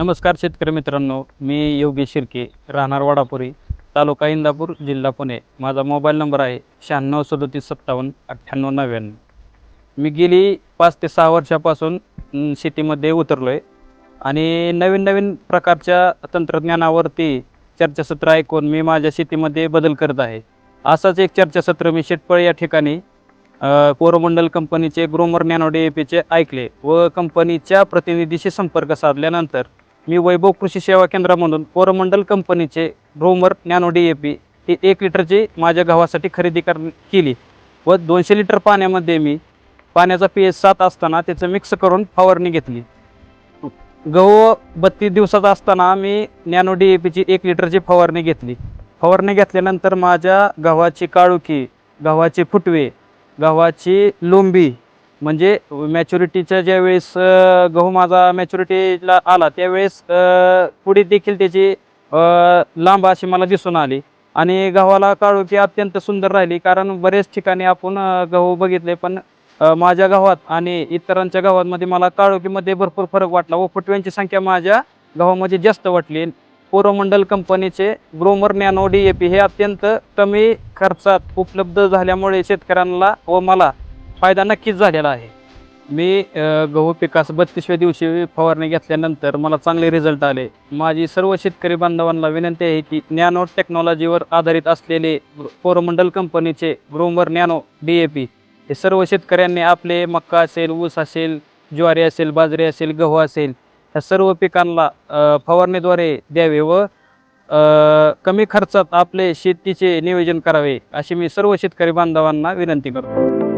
नमस्कार शेतकरी मित्रांनो मी योगेश शिर्के राहणार वाडापुरी तालुका इंदापूर जिल्हा पुणे. माझा मोबाईल नंबर आहे शहाण्णव सदोतीस सत्तावन्न अठ्ठ्याण्णव नव्याण्णव. मी गेली पाच ते सहा वर्षापासून शेतीमध्ये उतरलो आहे आणि नवीन नवीन प्रकारच्या तंत्रज्ञानावरती चर्चासत्र ऐकून मी माझ्या शेतीमध्ये बदल करत आहे. असंच एक चर्चासत्र मी शेटपळ या ठिकाणी कोरोमंडल कंपनीचे ग्रोमर नॅनो डी ए पीचे ऐकले व कंपनीच्या प्रतिनिधीशी संपर्क साधल्यानंतर मी वैभव कृषी सेवा केंद्रामधून कोरमंडल कंपनीचे Gromor nano D A P ही एक लिटरची माझ्या गव्हासाठी खरेदी कर केली. व दोनशे लिटर पाण्यामध्ये मी पाण्याचा पी एच सात असताना त्याचं मिक्स करून फवारणी घेतली. गहू बत्तीस दिवसाचा असताना मी नॅनो डी ए पीची एक लिटरची फवारणी घेतली. फवारणी घेतल्यानंतर माझ्या गव्हाची काळुकी गव्हाचे फुटवे गव्हाची लोंबी म्हणजे मॅच्युरिटीच्या ज्यावेळेस गहू माझा मॅच्युरिटीला आला त्यावेळेस पुढे देखील त्याची लांब अशी मला दिसून आली. आणि गव्हाला काळुकी अत्यंत सुंदर राहिली कारण बरेच ठिकाणी आपण गहू बघितले पण माझ्या गावात आणि इतरांच्या गावांमध्ये मला काळोखीमध्ये भरपूर फरक वाटला. व फुटव्यांची संख्या माझ्या गावामध्ये जास्त वाटली. कोरोमंडल कंपनीचे Gromor nano D A P हे अत्यंत कमी खर्चात उपलब्ध झाल्यामुळे शेतकऱ्यांना व मला फायदा नक्कीच झालेला आहे. मी गहू पिकास बत्तीसव्या दिवशी फवारणी घेतल्यानंतर मला चांगले रिझल्ट आले. माझी सर्व शेतकरी बांधवांना विनंती आहे की नॅनो टेक्नॉलॉजीवर आधारित असलेले कोरोमंडल कंपनीचे Gromor nano D A P हे सर्व शेतकऱ्यांनी आपले मक्का असेल ऊस असेल ज्वारी असेल बाजरी असेल गहू असेल ह्या सर्व पिकांना फवारणीद्वारे द्यावे व कमी खर्चात आपले शेतीचे नियोजन करावे अशी मी सर्व शेतकरी बांधवांना विनंती करतो.